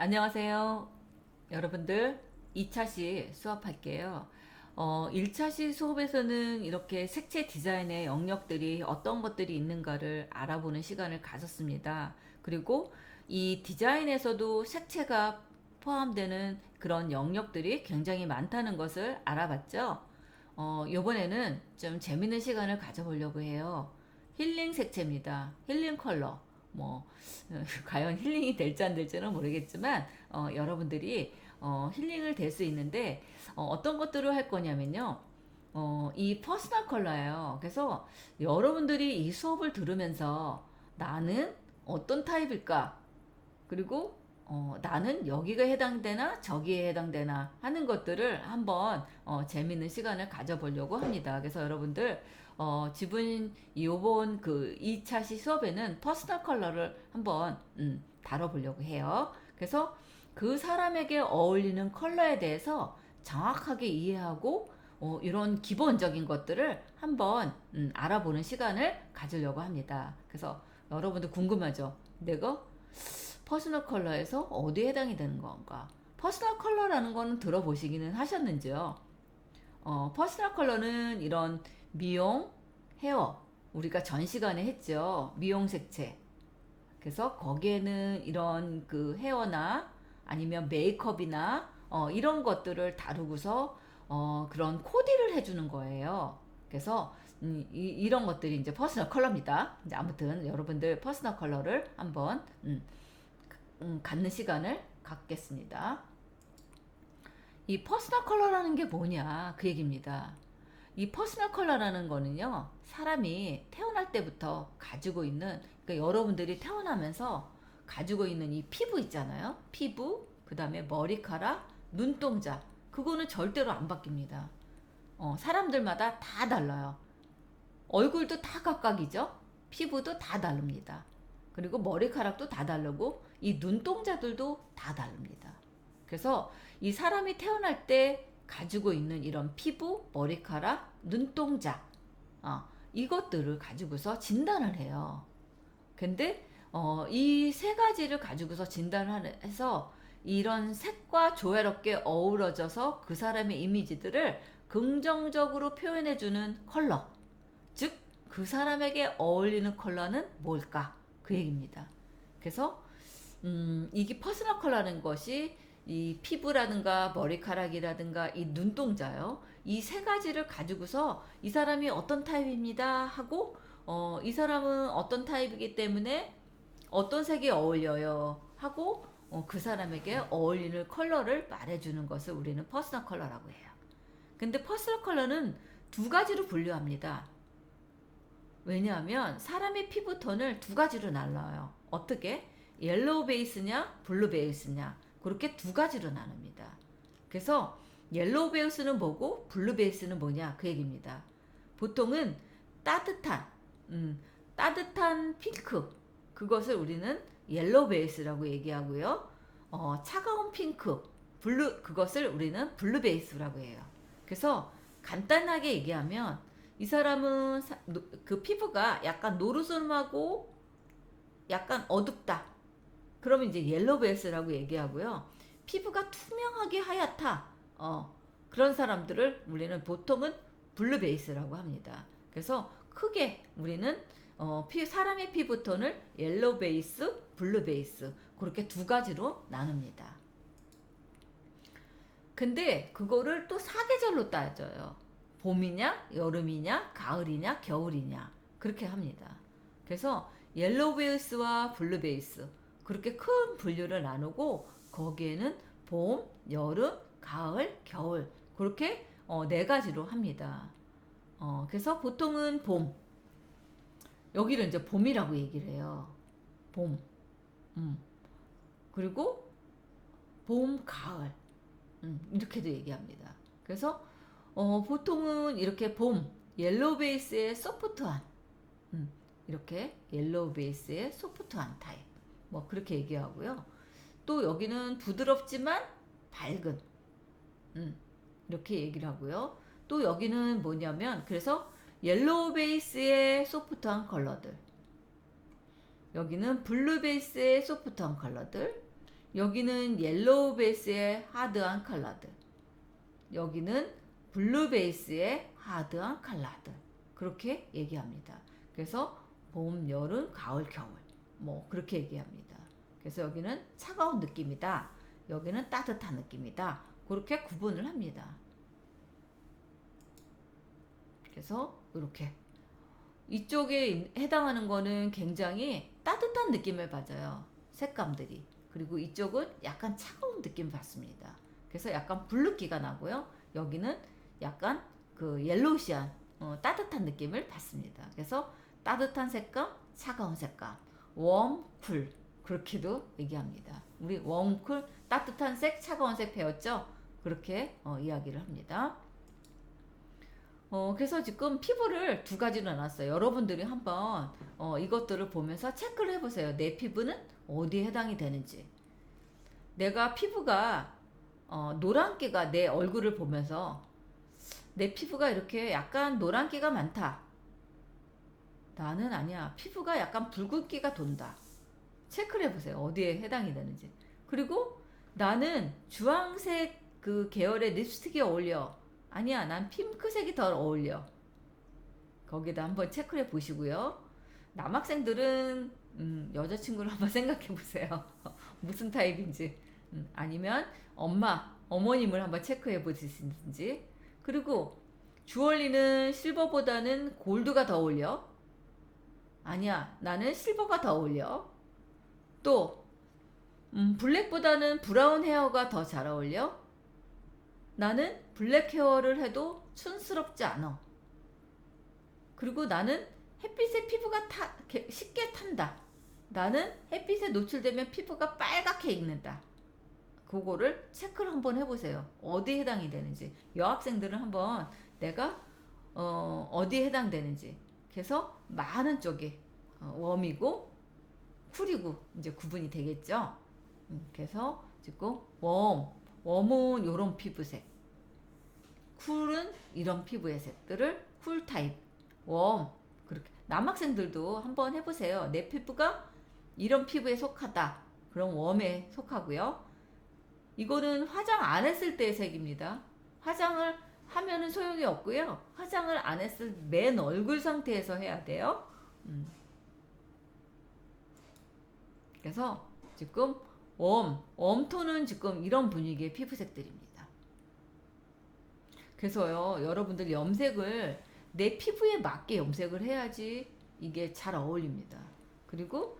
안녕하세요. 여러분들 2차시 수업할게요. 어, 1차시 수업에서는 이렇게 색채 디자인의 영역들이 어떤 것들이 있는가를 알아보는 시간을 가졌습니다. 그리고 이 디자인에서도 색채가 포함되는 그런 영역들이 굉장히 많다는 것을 알아봤죠. 어, 이번에는 좀 재밌는 시간을 가져보려고 해요. 힐링 색채입니다. 힐링 컬러. 뭐 어, 과연 힐링이 될지 안 될지는 모르겠지만 어, 여러분들이 어, 힐링을 될 수 있는데 어, 떤 것들을 할 거냐면요. 어, 이 퍼스널 컬러예요. 그래서 여러분들이 이 수업을 들으면서 나는 어떤 타입일까? 그리고 어, 나는 여기가 해당되나 저기에 해당되나 하는 것들을 한번 어, 재밌는 시간을 가져보려고 합니다. 그래서 여러분들 어, 지분 요번 그 2차 시 수업에는 퍼스널 컬러를 한번 음, 다뤄보려고 해요. 그래서 그 사람에게 어울리는 컬러에 대해서 정확하게 이해하고 어, 이런 기본적인 것들을 한번 음, 알아보는 시간을 가지려고 합니다. 그래서 여러분들 궁금하죠? 내가 퍼스널 컬러에서 어디에 해당이 되는 건가? 퍼스널 컬러라는 거는 들어보시기는 하셨는지요? 어, 퍼스널 컬러는 이런 미용, 헤어, 우리가 전 시간에 했죠. 미용 색채. 그래서 거기에는 이런 그 헤어나 아니면 메이크업이나 어, 이런 것들을 다루고서 어, 그런 코디를 해주는 거예요. 그래서 음, 이, 이런 것들이 이제 퍼스널 컬러입니다. 이제 아무튼 여러분들 퍼스널 컬러를 한번 음, 음, 갖는 시간을 갖겠습니다. 이 퍼스널 컬러라는 게 뭐냐 그 얘기입니다. 이 퍼스널 컬러라는 거는요 사람이 태어날 때부터 가지고 있는 그러니까 여러분들이 태어나면서 가지고 있는 이 피부 있잖아요. 피부 그 다음에 머리카락 눈동자 그거는 절대로 안 바뀝니다. 어, 사람들마다 다 달라요. 얼굴도 다 각각이죠? 피부도 다 다릅니다. 그리고 머리카락도 다 다르고 이 눈동자들도 다 다릅니다 그래서 이 사람이 태어날 때 가지고 있는 이런 피부, 머리카락, 눈동자, 어, 이것들을 가지고서 진단을 해요. 근데 어, 이 세 가지를 가지고서 진단을 해서 이런 색과 조화롭게 어우러져서 그 사람의 이미지들을 긍정적으로 표현해주는 컬러. 즉, 그 사람에게 어울리는 컬러는 뭘까? 그 얘기입니다. 그래서, 음, 이게 퍼스널 컬러라는 것이 이 피부라든가 머리카락이라든가 이 눈동자요. 이 세 가지를 가지고서 이 사람이 어떤 타입입니다 하고 어, 이 사람은 어떤 타입이기 때문에 어떤 색이 어울려요 하고 어, 그 사람에게 어울리는 컬러를 말해주는 것을 우리는 퍼스널 컬러라고 해요. 근데 퍼스널 컬러는 두 가지로 분류합니다. 왜냐하면 사람의 피부톤을 두 가지로 나눠요. 어떻게? 옐로우 베이스냐, 블루 베이스냐. 그렇게 두 가지로 나눕니다. 그래서 옐로우 베이스는 뭐고 블루 베이스는 뭐냐 그 얘기입니다. 보통은 따뜻한 음, 따뜻한 핑크 그것을 우리는 옐로우 베이스라고 얘기하고요. 어, 차가운 핑크 블루 그것을 우리는 블루 베이스라고 해요. 그래서 간단하게 얘기하면 이 사람은 그 피부가 약간 노르스름하고 약간 어둡다. 그러면 이제 옐로우 베이스라고 얘기하고요. 피부가 투명하게 하얗다. 어, 그런 사람들을 우리는 보통은 블루 베이스라고 합니다. 그래서 크게 우리는 어, 피, 사람의 피부톤을 옐로우 베이스, 블루 베이스 그렇게 두 가지로 나눕니다. 근데 그거를 또 사계절로 따져요. 봄이냐, 여름이냐, 가을이냐, 겨울이냐 그렇게 합니다. 그래서 옐로우 베이스와 블루 베이스 그렇게 큰 분류를 나누고 거기에는 봄, 여름, 가을, 겨울 그렇게 어, 네 가지로 합니다. 어, 그래서 보통은 봄 여기를 이제 봄이라고 얘기를 해요. 봄, 음. 그리고 봄, 가을 음, 이렇게도 얘기합니다. 그래서 어, 보통은 이렇게 봄 옐로우 베이스의 소프트한 음, 이렇게 옐로우 베이스의 소프트한 타입 뭐 그렇게 얘기하고요. 또 여기는 부드럽지만 밝은 음, 이렇게 얘기를 하고요. 또 여기는 뭐냐면 그래서 옐로우 베이스의 소프트한 컬러들 여기는 블루 베이스의 소프트한 컬러들 여기는 옐로우 베이스의 하드한 컬러들. 여기는 블루 베이스의 하드한 컬러들. 그렇게 얘기합니다. 그래서 봄, 여름, 가을, 겨울. 뭐 그렇게 얘기합니다. 그래서 여기는 차가운 느낌이다. 여기는 따뜻한 느낌이다. 그렇게 구분을 합니다. 그래서 이렇게 이쪽에 해당하는 거는 굉장히 따뜻한 느낌을 받아요. 색감들이. 그리고 이쪽은 약간 차가운 느낌 받습니다. 그래서 약간 블루기가 나고요. 여기는 약간 그 옐로시한 어, 따뜻한 느낌을 받습니다. 그래서 따뜻한 색감, 차가운 색감, 웜, 쿨 그렇게도 얘기합니다. 우리 웜, 쿨, 따뜻한 색, 차가운 색 배웠죠? 그렇게 어, 이야기를 합니다. 어, 그래서 지금 피부를 두 가지로 나눴어요. 여러분들이 한번 어, 이것들을 보면서 체크를 해보세요. 내 피부는 어디에 해당이 되는지. 내가 피부가 어, 노란기가 내 얼굴을 보면서 내 피부가 이렇게 약간 노란기가 많다. 나는 아니야. 피부가 약간 붉은기가 돈다. 체크를 해보세요. 어디에 해당이 되는지. 그리고 나는 주황색 그 계열의 립스틱이 어울려. 아니야, 난 핑크색이 더 어울려. 거기다 한번 체크해 보시고요. 남학생들은 음, 여자친구를 한번 생각해 보세요. 무슨 타입인지. 음, 아니면 엄마, 어머님을 한번 체크해 보시든지. 그리고 주얼리는 실버보다는 골드가 더 어울려. 아니야, 나는 실버가 더 어울려. 또, 음, 블랙보다는 브라운 헤어가 더 잘 어울려. 나는 블랙 헤어를 해도 촌스럽지 않아. 그리고 나는 햇빛에 피부가 타, 쉽게 탄다. 나는 햇빛에 노출되면 피부가 빨갛게 익는다. 그거를 체크를 한번 해보세요. 어디에 해당이 되는지. 여학생들은 한번 내가 어, 어디에 해당되는지. 그래서 많은 쪽이 어, 웜이고 쿨이고 이제 구분이 되겠죠. 음, 그래서 지금 웜, 웜은 이런 피부색, 쿨은 이런 피부의 색들을 쿨 타입, 웜 그렇게 남학생들도 한번 해보세요. 내 피부가 이런 피부에 속하다. 그럼 웜에 속하고요. 이거는 화장 안 했을 때의 색입니다. 화장을 하면은 소용이 없고요. 화장을 안 했을 맨 얼굴 상태에서 해야 돼요. 음. 그래서 지금 웜, 웜톤은 지금 이런 분위기의 피부색들입니다. 그래서요, 여러분들 염색을 내 피부에 맞게 염색을 해야지 이게 잘 어울립니다. 그리고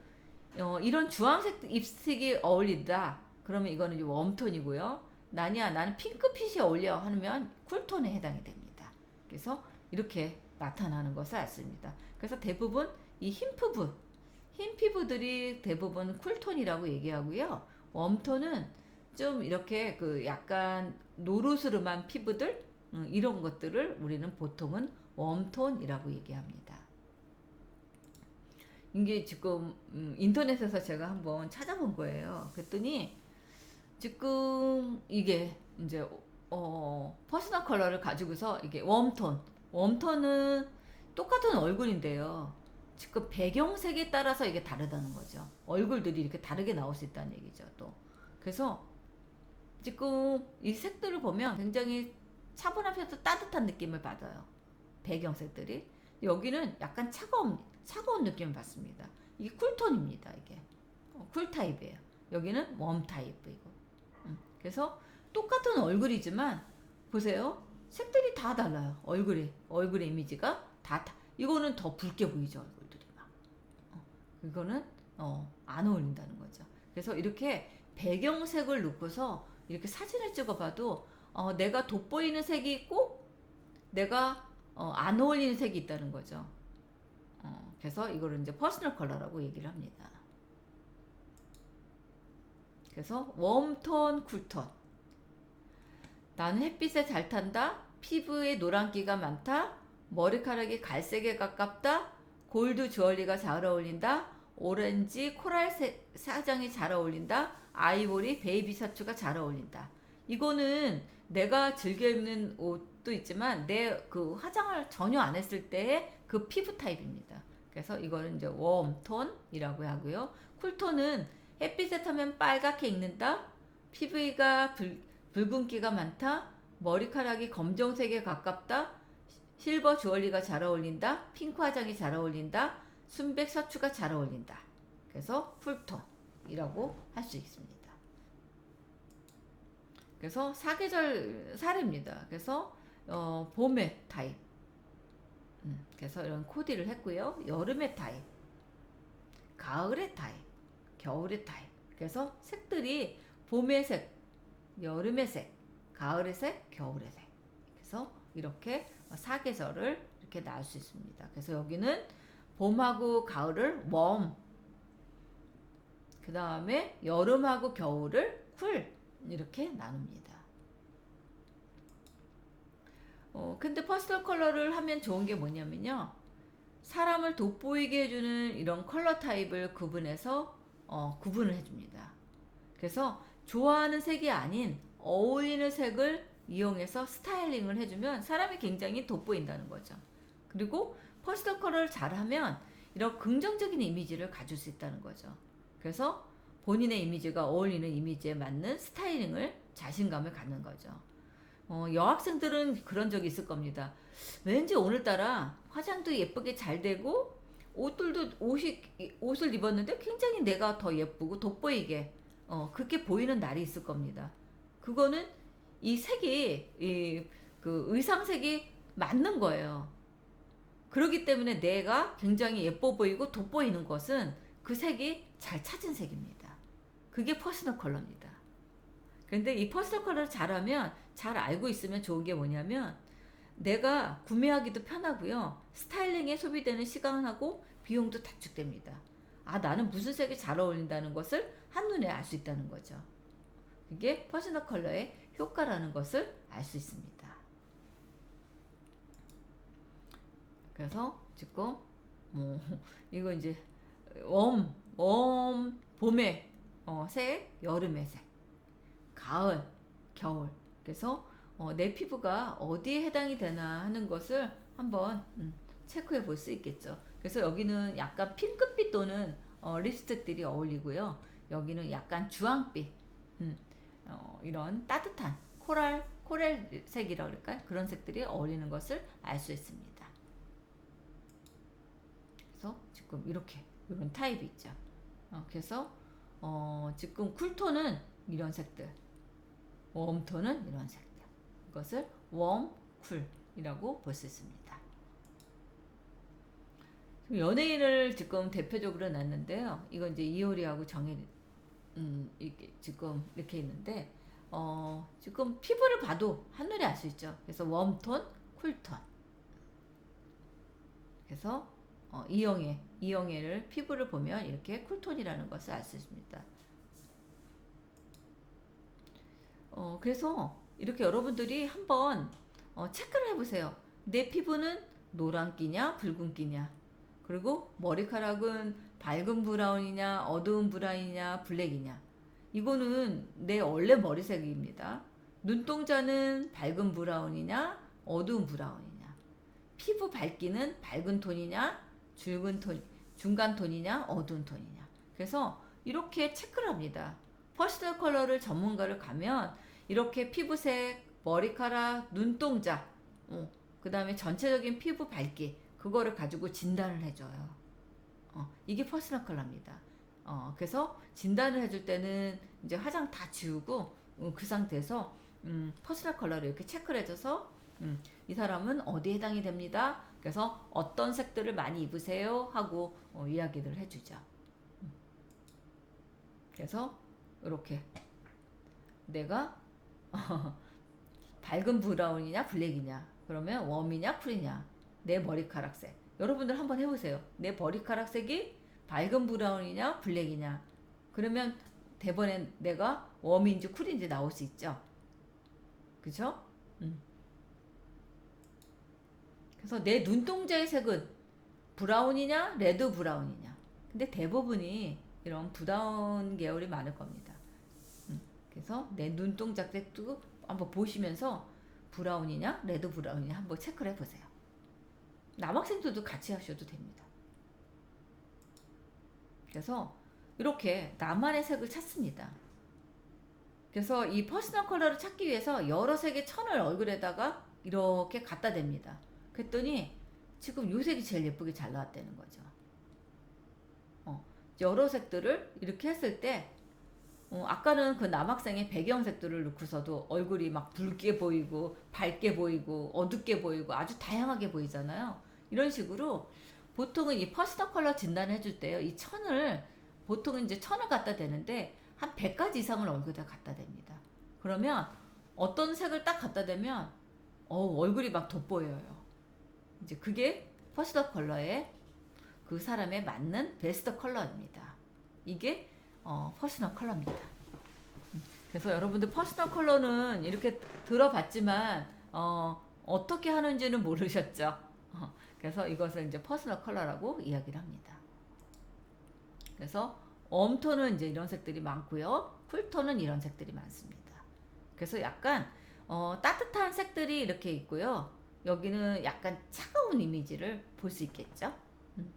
어, 이런 주황색 립스틱이 어울린다. 그러면 이거는 웜톤이고요. 나냐, 나는 핑크빛이 어울려 하면 쿨톤에 해당이 됩니다. 그래서 이렇게 나타나는 것을 알습니다. 그래서 대부분 이 흰 피부, 흰 피부들이 대부분 쿨톤이라고 얘기하고요. 웜톤은 좀 이렇게 그 약간 노르스름한 피부들 음, 이런 것들을 우리는 보통은 웜톤이라고 얘기합니다. 이게 지금 음, 인터넷에서 제가 한번 찾아본 거예요. 그랬더니 지금 이게 이제 어, 퍼스널 컬러를 가지고서 이게 웜톤, 웜톤은 똑같은 얼굴인데요. 지금 배경색에 따라서 이게 다르다는 거죠. 얼굴들이 이렇게 다르게 나올 수 있다는 얘기죠. 또 그래서 지금 이 색들을 보면 굉장히 차분하면서 따뜻한 느낌을 받아요. 배경색들이 여기는 약간 차가운 차가운 느낌을 받습니다. 이게 쿨톤입니다. 이게 어, 쿨 타입이에요. 여기는 웜 타입이고 음, 그래서 똑같은 얼굴이지만 보세요. 색들이 다 달라요. 얼굴이 얼굴의 이미지가 다, 다 이거는 더 붉게 보이죠. 얼굴들이 막 어, 이거는 어, 안 어울린다는 거죠. 그래서 이렇게 배경색을 놓고서 이렇게 사진을 찍어봐도 어, 내가 돋보이는 색이 있고 내가 어, 안 어울리는 색이 있다는 거죠. 어, 그래서 이거를 이제 퍼스널 컬러라고 얘기를 합니다. 그래서 웜톤, 쿨톤. 나는 햇빛에 잘 탄다. 피부에 노란기가 많다. 머리카락이 갈색에 가깝다. 골드 주얼리가 잘 어울린다. 오렌지 코랄색 사장이 잘 어울린다. 아이보리 베이비 셔츠가 잘 어울린다. 이거는 내가 즐겨 입는 옷도 있지만 내 그 화장을 전혀 안 했을 때의 그 피부 타입입니다. 그래서 이거는 이제 웜톤이라고 하고요. 쿨톤은 햇빛에 타면 빨갛게 익는다. 피부가 붉, 붉은기가 많다. 머리카락이 검정색에 가깝다. 실버 주얼리가 잘 어울린다. 핑크 화장이 잘 어울린다. 순백 셔츠가 잘 어울린다. 그래서 쿨톤이라고 할 수 있습니다. 그래서 사계절 사례입니다. 그래서 어, 봄의 타입. 음, 그래서 이런 코디를 했고요. 여름의 타입, 가을의 타입, 겨울의 타입. 그래서 색들이 봄의 색, 여름의 색, 가을의 색, 겨울의 색. 그래서 이렇게 사계절을 이렇게 나올 수 있습니다. 그래서 여기는 봄하고 가을을 웜, 그 다음에 여름하고 겨울을 쿨 이렇게 나눕니다. 어, 근데 퍼스널 컬러를 하면 좋은 게 뭐냐면요. 사람을 돋보이게 해주는 이런 컬러 타입을 구분해서 어, 구분을 해줍니다. 그래서 좋아하는 색이 아닌 어울리는 색을 이용해서 스타일링을 해주면 사람이 굉장히 돋보인다는 거죠. 그리고 퍼스널 컬러를 잘하면 이런 긍정적인 이미지를 가질 수 있다는 거죠. 그래서 본인의 이미지가 어울리는 이미지에 맞는 스타일링을 자신감을 갖는 거죠. 어, 여학생들은 그런 적이 있을 겁니다. 왠지 오늘따라 화장도 예쁘게 잘 되고 옷들도 옷이 옷을 입었는데 굉장히 내가 더 예쁘고 돋보이게 어, 그렇게 보이는 날이 있을 겁니다. 그거는 이 색이 이 그 의상색이 맞는 거예요. 그렇기 때문에 내가 굉장히 예뻐 보이고 돋보이는 것은 그 색이 잘 찾은 색입니다. 그게 퍼스널 컬러입니다. 그런데 이 퍼스널 컬러를 잘하면 잘 알고 있으면 좋은 게 뭐냐면 내가 구매하기도 편하고요. 스타일링에 소비되는 시간하고 비용도 단축됩니다. 아, 나는 무슨 색이 잘 어울린다는 것을 한눈에 알 수 있다는 거죠. 그게 퍼스널 컬러의 효과라는 것을 알 수 있습니다. 그래서 지금 뭐 이거 이제 웜, 웜, 봄의 어, 색, 여름의 색, 가을, 겨울. 그래서 어, 내 피부가 어디에 해당이 되나 하는 것을 한번 음, 체크해 볼 수 있겠죠. 그래서 여기는 약간 핑크빛 또는 어, 립스틱들이 어울리고요. 여기는 약간 주황빛, 음, 어, 이런 따뜻한 코랄, 코랄 색이라 그럴까요? 그런 색들이 어울리는 것을 알 수 있습니다. 그래서 지금 이렇게 이런 타입이 있죠. 어, 그래서 어, 지금 쿨톤은 이런 색들, 웜톤은 이런 색들. 이것을 웜, 쿨이라고 볼 수 있습니다. 연예인을 지금 대표적으로 놨는데요. 이건 이제 이효리하고 정혜리, 음, 이게 지금 이렇게 있는데, 어, 지금 피부를 봐도 한눈에 알 수 있죠. 그래서 웜톤, 쿨톤. 그래서 어, 이영애, 이영애를 피부를 보면 이렇게 쿨톤이라는 것을 알 수 있습니다. 어, 그래서 이렇게 여러분들이 한번 어, 체크를 해보세요. 내 피부는 노란기냐, 붉은기냐, 그리고 머리카락은 밝은 브라운이냐, 어두운 브라운이냐, 블랙이냐. 이거는 내 원래 머리색입니다. 눈동자는 밝은 브라운이냐, 어두운 브라운이냐. 피부 밝기는 밝은 톤이냐, 붉은 톤, 중간 톤이냐, 어두운 톤이냐. 그래서 이렇게 체크를 합니다. 퍼스널 컬러를 전문가를 가면 이렇게 피부색, 머리카락, 눈동자, 어, 그 다음에 전체적인 피부 밝기, 그거를 가지고 진단을 해줘요. 어, 이게 퍼스널 컬러입니다. 어, 그래서 진단을 해줄 때는 이제 화장 다 지우고 음, 그 상태에서 음, 퍼스널 컬러를 이렇게 체크를 해줘서 음, 이 사람은 어디에 해당이 됩니다. 그래서 어떤 색들을 많이 입으세요 하고 어, 이야기를 해주죠. 음. 그래서 이렇게 내가 밝은 브라운이냐 블랙이냐? 그러면 웜이냐 쿨이냐? 내 머리카락색. 여러분들 한번 해보세요. 내 머리카락색이 밝은 브라운이냐 블랙이냐? 그러면 대번에 내가 웜인지 쿨인지 나올 수 있죠? 그죠? 음. 그래서 내 눈동자의 색은 브라운이냐 레드 브라운이냐? 근데 대부분이 이런 브라운 계열이 많을 겁니다. 음. 그래서 내 눈동자 색도 한번 보시면서 브라운이냐 레드 브라운이냐 한번 체크를 해보세요 남학생들도 같이 하셔도 됩니다 그래서 이렇게 나만의 색을 찾습니다. 그래서 이 퍼스널 컬러를 찾기 위해서 여러 색의 천을 얼굴에다가 이렇게 갖다 댑니다. 그랬더니 지금 요 색이 제일 예쁘게 잘 나왔다는 거죠. 어, 여러 색들을 이렇게 했을 때 어, 아까는 그 남학생의 배경색들을 놓고서도 얼굴이 막 붉게 보이고 밝게 보이고 어둡게 보이고 아주 다양하게 보이잖아요. 이런 식으로 보통은 이 퍼스널 컬러 진단을 해줄 때요. 이 천을 보통은 이제 천을 갖다 대는데 한 100가지 이상을 얼굴에다 갖다 댑니다. 그러면 어떤 색을 딱 갖다 대면 어, 얼굴이 막 돋보여요. 이제 그게 퍼스널 컬러의 그 사람에 맞는 베스트 컬러입니다. 이게 어, 퍼스널 컬러입니다. 음, 그래서 여러분들 퍼스널 컬러는 이렇게 들어봤지만 어, 어떻게 하는지는 모르셨죠. 어, 그래서 이것을 이제 퍼스널 컬러라고 이야기를 합니다. 그래서 웜톤은 이제 이런 색들이 많고요. 쿨톤은 이런 색들이 많습니다. 그래서 약간 어, 따뜻한 색들이 이렇게 있고요. 여기는 약간 차가운 이미지를 볼 수 있겠죠. 음.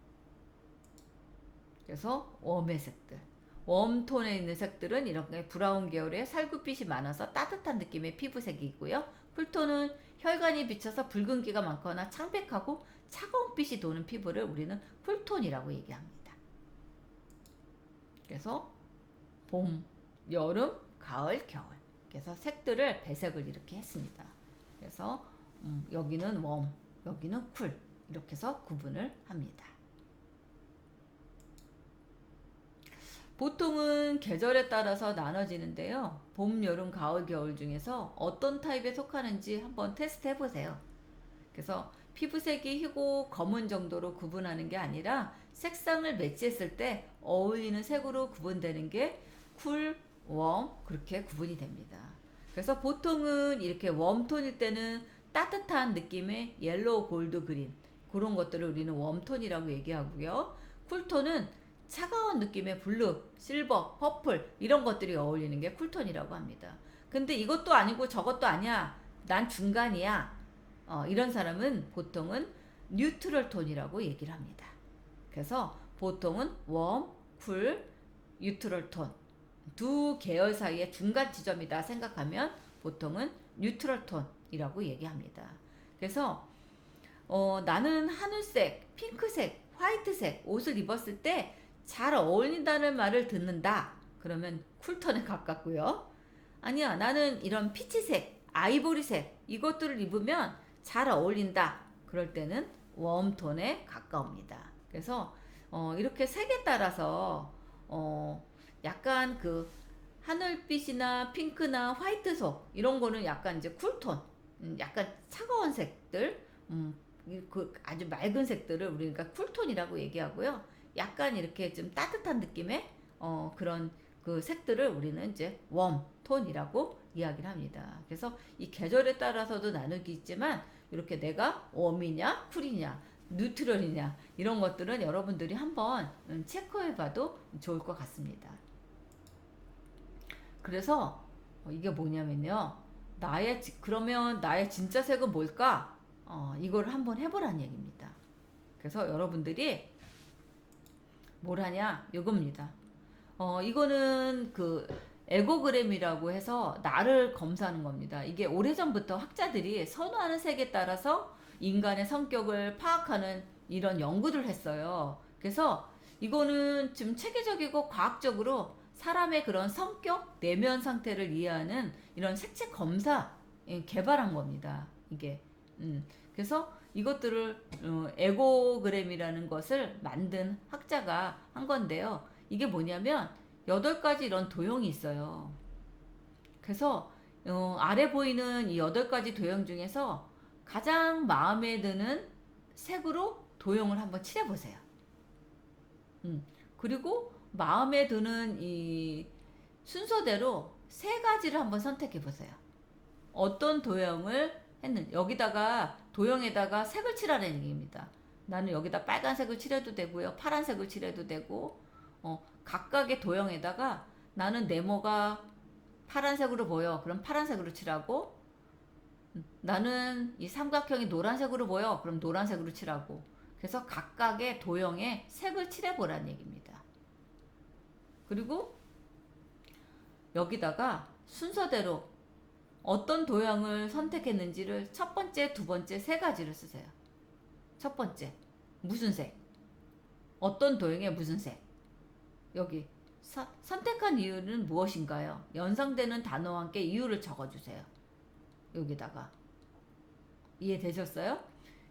그래서 웜의 색들. 웜톤에 있는 색들은 이렇게 브라운 계열의 살구빛이 많아서 따뜻한 느낌의 피부색이 있고요. 쿨톤은 혈관이 비쳐서 붉은기가 많거나 창백하고 차가운 빛이 도는 피부를 우리는 쿨톤이라고 얘기합니다. 그래서 봄, 여름, 가을, 겨울. 그래서 색들을 배색을 이렇게 했습니다. 그래서 음, 여기는 웜, 여기는 쿨 이렇게 해서 구분을 합니다. 보통은 계절에 따라서 나눠지는데요. 봄, 여름, 가을, 겨울 중에서 어떤 타입에 속하는지 한번 테스트 해보세요. 그래서 피부색이 희고 검은 정도로 구분하는 게 아니라 색상을 매치했을 때 어울리는 색으로 구분되는 게 쿨, 웜 그렇게 구분이 됩니다. 그래서 보통은 이렇게 웜톤일 때는 따뜻한 느낌의 옐로우, 골드, 그린 그런 것들을 우리는 웜톤이라고 얘기하고요. 쿨톤은 차가운 느낌의 블루, 실버, 퍼플 이런 것들이 어울리는 게 쿨톤이라고 합니다. 근데 이것도 아니고 저것도 아니야. 난 중간이야. 어, 이런 사람은 보통은 뉴트럴 톤이라고 얘기를 합니다. 그래서 보통은 웜, 쿨, 뉴트럴 톤 두 계열 사이의 중간 지점이다 생각하면 보통은 뉴트럴 톤이라고 얘기합니다. 그래서 어, 나는 하늘색, 핑크색, 화이트색 옷을 입었을 때 잘 어울린다는 말을 듣는다. 그러면 쿨톤에 가깝고요. 아니야, 나는 이런 피치색, 아이보리색 이것들을 입으면 잘 어울린다. 그럴 때는 웜톤에 가까웁니다. 그래서 어, 이렇게 색에 따라서 어, 약간 그 하늘빛이나 핑크나 화이트속 이런 거는 약간 이제 쿨톤, 음, 약간 차가운 색들, 음, 그 아주 맑은 색들을 우리가 쿨톤이라고 얘기하고요. 약간 이렇게 좀 따뜻한 느낌의 어, 그런 그 색들을 우리는 이제 웜 톤이라고 이야기를 합니다. 그래서 이 계절에 따라서도 나누기 있지만 이렇게 내가 웜이냐 쿨이냐 뉴트럴이냐 이런 것들은 여러분들이 한번 음, 체크해봐도 좋을 것 같습니다. 그래서 어, 이게 뭐냐면요. 나의 그러면 나의 진짜 색은 뭘까? 어, 이걸 한번 해보라는 얘기입니다. 그래서 여러분들이 뭘 하냐? 이겁니다. 어, 이거는 그 에고그램이라고 해서 나를 검사하는 겁니다. 이게 오래전부터 학자들이 선호하는 색에 따라서 인간의 성격을 파악하는 이런 연구를 했어요. 그래서 이거는 좀 체계적이고 과학적으로 사람의 그런 성격, 내면 상태를 이해하는 이런 색채 검사 예, 개발한 겁니다. 이게. 음. 그래서 이것들을 어, 에고그램이라는 것을 만든 학자가 한 건데요. 이게 뭐냐면 여덟 가지 이런 도형이 있어요. 그래서 어, 아래 보이는 이 여덟 가지 도형 중에서 가장 마음에 드는 색으로 도형을 한번 칠해 보세요. 음. 그리고 마음에 드는 이 순서대로 세 가지를 한번 선택해 보세요. 어떤 도형을 했는 여기다가 도형에다가 색을 칠하는 얘기입니다. 나는 여기다 빨간색을 칠해도 되고요. 파란색을 칠해도 되고 어, 각각의 도형에다가 나는 네모가 파란색으로 보여. 그럼 파란색으로 칠하고 음, 나는 이 삼각형이 노란색으로 보여. 그럼 노란색으로 칠하고 그래서 각각의 도형에 색을 칠해 보라는 얘기입니다. 그리고 여기다가 순서대로 어떤 도형을 선택했는지를 첫 번째, 두 번째 세 가지를 쓰세요. 첫 번째, 무슨 색? 어떤 도형에 무슨 색? 여기 사- 선택한 이유는 무엇인가요? 연상되는 단어와 함께 이유를 적어주세요. 여기다가 이해되셨어요?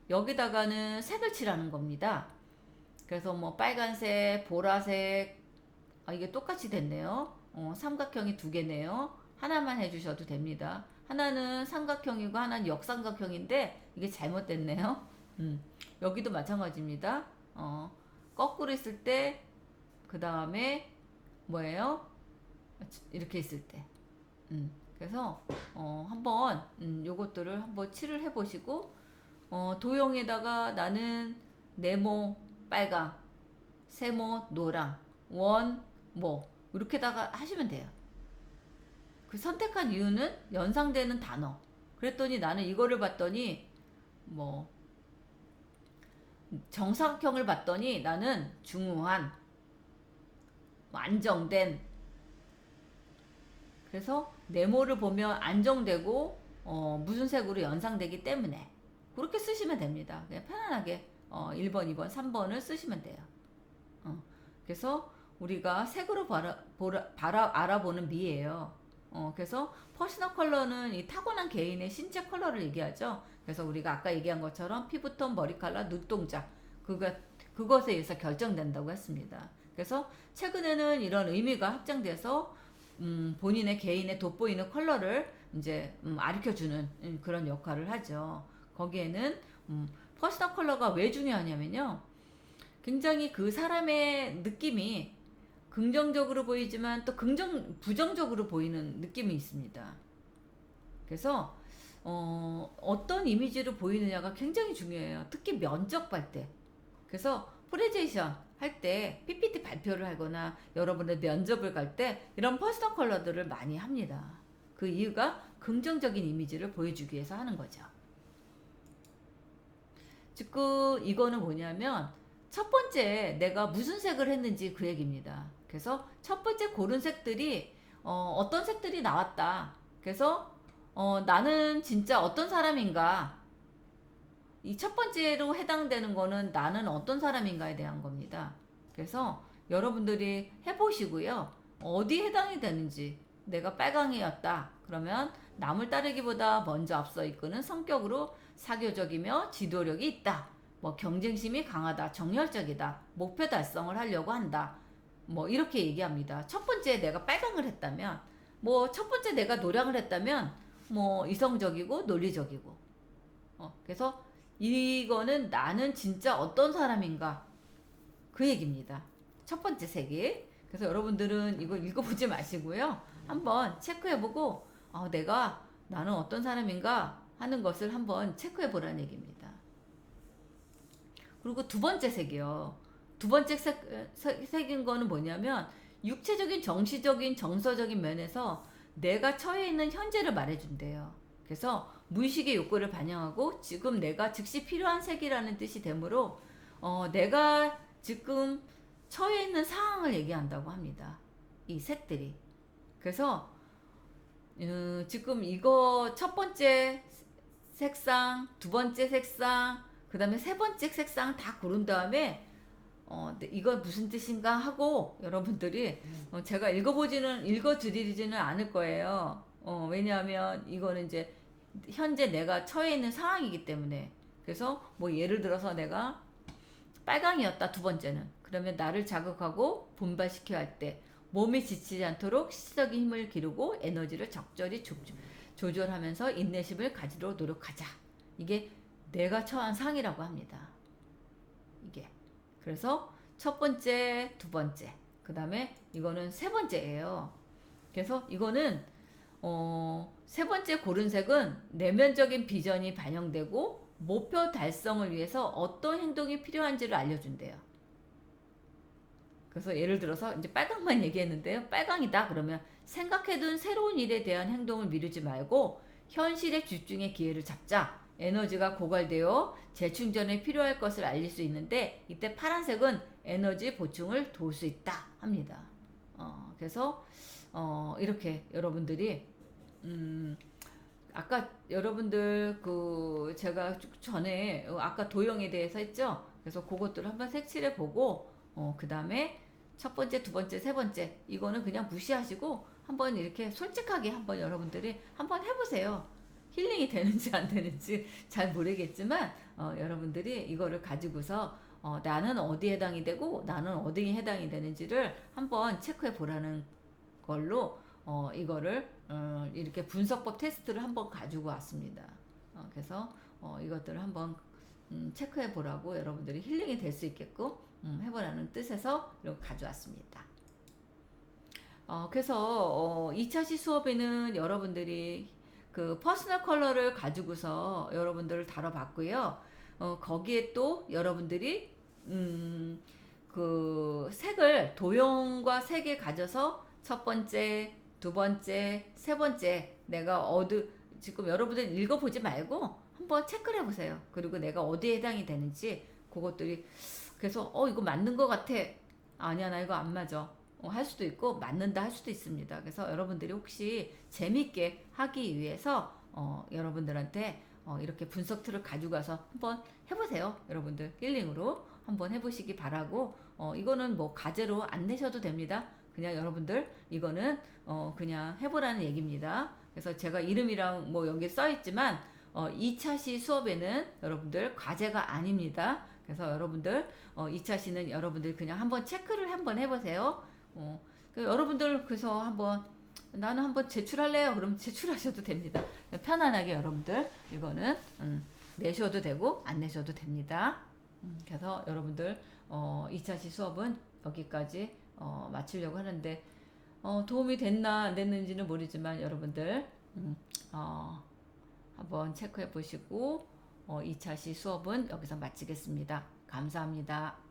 여기다가는 색을 칠하는 겁니다. 그래서 뭐 빨간색, 보라색, 아, 이게 똑같이 됐네요. 어, 삼각형이 두 개네요. 하나만 해주셔도 됩니다. 하나는 삼각형이고 하나는 역삼각형인데 이게 잘못됐네요. 음, 여기도 마찬가지입니다. 어, 거꾸로 있을 때, 그 다음에 뭐예요? 이렇게 있을 때. 음, 그래서 어, 한번 음, 요것들을 한번 칠을 해보시고 어, 도형에다가 나는 네모 빨강, 세모 노랑, 원 뭐 이렇게다가 하시면 돼요. 그 선택한 이유는 연상되는 단어. 그랬더니 나는 이거를 봤더니 뭐 정사각형을 봤더니 나는 중후한 뭐 안정된 그래서 네모를 보면 안정되고 어, 무슨 색으로 연상되기 때문에 그렇게 쓰시면 됩니다. 그냥 편안하게 어, 1번, 2번, 3번을 쓰시면 돼요. 어, 그래서 우리가 색으로 바라, 보라, 바라, 알아보는 미예요. 어, 그래서 퍼스널 컬러는 이 타고난 개인의 신체 컬러를 얘기하죠. 그래서 우리가 아까 얘기한 것처럼 피부톤, 머리칼라, 눈동자 그것 그것에 의해서 결정된다고 했습니다. 그래서 최근에는 이런 의미가 확장돼서 음, 본인의 개인의 돋보이는 컬러를 이제 음, 아르켜주는 음, 그런 역할을 하죠. 거기에는 음, 퍼스널 컬러가 왜 중요하냐면요. 굉장히 그 사람의 느낌이 긍정적으로 보이지만 또 긍정 부정적으로 보이는 느낌이 있습니다. 그래서 어, 어떤 이미지로 보이느냐가 굉장히 중요해요. 특히 면접 볼 때. 그래서 프레제이션 할 때 PPT 발표를 하거나 여러분의 면접을 갈 때 이런 퍼스널 컬러들을 많이 합니다. 그 이유가 긍정적인 이미지를 보여주기 위해서 하는 거죠. 지금 이거는 뭐냐면 첫 번째 내가 무슨 색을 했는지 그 얘기입니다. 그래서 첫 번째 고른 색들이 어, 어떤 색들이 나왔다. 그래서 어, 나는 진짜 어떤 사람인가. 이 첫 번째로 해당되는 거는 나는 어떤 사람인가에 대한 겁니다. 그래서 여러분들이 해보시고요. 어디 해당이 되는지 내가 빨강이었다. 그러면 남을 따르기보다 먼저 앞서 이끄는 성격으로 사교적이며 지도력이 있다. 뭐 경쟁심이 강하다. 정열적이다. 목표 달성을 하려고 한다. 뭐 이렇게 얘기합니다. 첫 번째 내가 빨강을 했다면 뭐 첫 번째 내가 노력을 했다면 뭐 이성적이고 논리적이고 어, 그래서 이거는 나는 진짜 어떤 사람인가 그 얘기입니다. 첫 번째 색이 그래서 여러분들은 이거 읽어보지 마시고요. 한번 체크해보고 어, 내가 나는 어떤 사람인가 하는 것을 한번 체크해보라는 얘기입니다. 그리고 두 번째 색이요. 두 번째 색인 거는 뭐냐면 육체적인 정시적인 정서적인 면에서 내가 처해 있는 현재를 말해준대요. 그래서 무의식의 욕구를 반영하고 지금 내가 즉시 필요한 색이라는 뜻이 되므로 어, 내가 지금 처해 있는 상황을 얘기한다고 합니다. 이 색들이. 그래서 음, 지금 이거 첫 번째 색상, 두 번째 색상, 그 다음에 세 번째 색상 다 고른 다음에 어, 네, 이거 무슨 뜻인가 하고 여러분들이 어, 제가 읽어보지는 읽어드리지는 않을 거예요. 어, 왜냐하면 이거는 이제 현재 내가 처해 있는 상황이기 때문에 그래서 뭐 예를 들어서 내가 빨강이었다 두 번째는 그러면 나를 자극하고 분발시켜야 할 때 몸이 지치지 않도록 시적인 힘을 기르고 에너지를 적절히 조, 조절하면서 인내심을 가지도록 노력하자 이게 내가 처한 상이라고 합니다. 그래서 첫 번째, 두 번째, 그 다음에 이거는 세 번째예요. 그래서 이거는 어, 세 번째 고른 색은 내면적인 비전이 반영되고 목표 달성을 위해서 어떤 행동이 필요한지를 알려준대요. 그래서 예를 들어서 이제 빨강만 얘기했는데요. 빨강이다 그러면 생각해둔 새로운 일에 대한 행동을 미루지 말고 현실에 집중의 기회를 잡자. 에너지가 고갈되어 재충전에 필요할 것을 알릴 수 있는데 이때 파란색은 에너지 보충을 도울 수 있다 합니다. 어, 그래서 어, 이렇게 여러분들이 음, 아까 여러분들 그 제가 전에 아까 도형에 대해서 했죠. 그래서 그것들을 한번 색칠해 보고 어, 그 다음에 첫 번째, 두 번째, 세 번째 이거는 그냥 무시하시고 한번 이렇게 솔직하게 한번 여러분들이 한번 해보세요. 힐링이 되는지 안 되는지 잘 모르겠지만 어, 여러분들이 이거를 가지고서 어, 나는 어디에 해당이 되고 나는 어디에 해당이 되는지를 한번 체크해 보라는 걸로 어, 이거를 어, 이렇게 분석법 테스트를 한번 가지고 왔습니다. 어, 그래서 어, 이것들을 한번 음, 체크해 보라고 여러분들이 힐링이 될 수 있게끔 음, 해보라는 뜻에서 이렇게 가져왔습니다. 어, 그래서 어, 2차 시 수업에는 여러분들이 그 퍼스널 컬러를 가지고서 여러분들을 다뤄봤고요. 어, 거기에 또 여러분들이 음, 그 색을 도형과 색을 가져서 첫 번째, 두 번째, 세 번째 내가 어디 지금 여러분들 읽어보지 말고 한번 체크를 해보세요. 그리고 내가 어디에 해당이 되는지 그것들이 그래서 어 이거 맞는 것 같아. 아니야 나 이거 안 맞아. 어, 할 수도 있고 맞는다 할 수도 있습니다. 그래서 여러분들이 혹시 재밌게 하기 위해서 어, 여러분들한테 어, 이렇게 분석 툴을 가지고 가서 한번 해보세요. 여러분들 힐링으로 한번 해보시기 바라고 어, 이거는 뭐 과제로 안 내셔도 됩니다. 그냥 여러분들 이거는 어, 그냥 해보라는 얘기입니다. 그래서 제가 이름이랑 뭐 여기 써 있지만 어, 2차 시 수업에는 여러분들 과제가 아닙니다. 그래서 여러분들 어, 2차 시는 여러분들 그냥 한번 체크를 한번 해보세요. 어, 그 여러분들 그래서 한번 나는 한번 제출할래요. 그럼 제출하셔도 됩니다. 편안하게 여러분들 이거는 음, 내셔도 되고 안 내셔도 됩니다. 음, 그래서 여러분들 어, 2차 시 수업은 여기까지 어, 마치려고 하는데 어, 도움이 됐나 안 됐는지는 모르지만 여러분들 음, 어, 한번 체크해 보시고 어, 2차 시 수업은 여기서 마치겠습니다. 감사합니다.